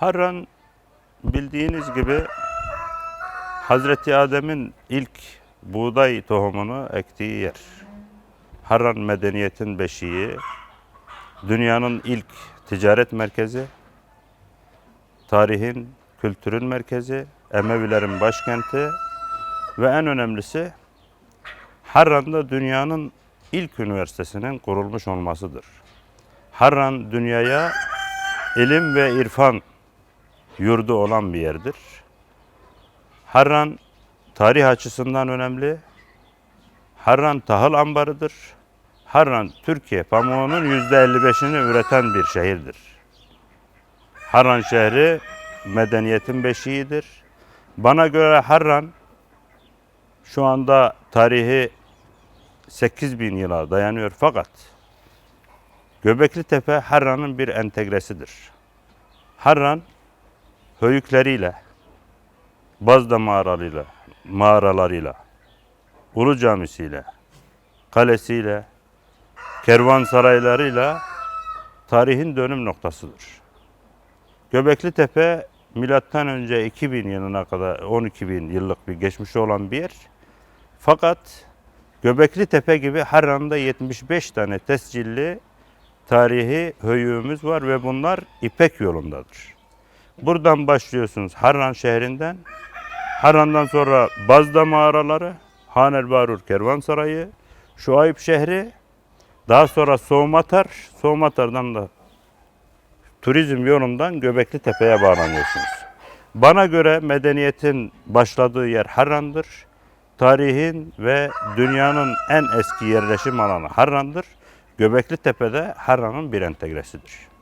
Harran bildiğiniz gibi Hazreti Adem'in ilk buğday tohumunu ektiği yer. Harran medeniyetin beşiği, dünyanın ilk ticaret merkezi, tarihin, kültürün merkezi, Emevilerin başkenti ve en önemlisi Harran'da dünyanın ilk üniversitesinin kurulmuş olmasıdır. Harran dünyaya ilim ve irfan yurdu olan bir yerdir. Harran tarih açısından önemli. Harran tahıl ambarıdır. Harran Türkiye pamuğunun %55'ini üreten bir şehirdir. Harran şehri medeniyetin beşiğidir. Bana göre Harran şu anda tarihi 8000 yıla dayanıyor fakat Göbekli Tepe Harran'ın bir entegresidir. Harran höyükleriyle, Bazda mağaralarıyla, mağaralarıyla, Ulu Camisiyle, kalesiyle, kervansaraylarıyla tarihin dönüm noktasıdır. Göbekli Tepe milattan önce 2000 yılına kadar 12 bin yıllık bir geçmişi olan bir yer. Fakat Göbekli Tepe gibi Harran'da 75 tane tescilli tarihi höyüğümüz var ve bunlar İpek yolundadır. Buradan başlıyorsunuz Harran şehrinden. Harran'dan sonra Bazda mağaraları, Haner Barur Kervansarayı, Şuayb şehri, daha sonra Soğumatar, Soğumatar'dan da turizm yolundan Göbekli Tepe'ye bağlanıyorsunuz. Bana göre medeniyetin başladığı yer Harran'dır. Tarihin ve dünyanın en eski yerleşim alanı Harran'dır. Göbekli Tepe'de Harran'ın bir entegresidir.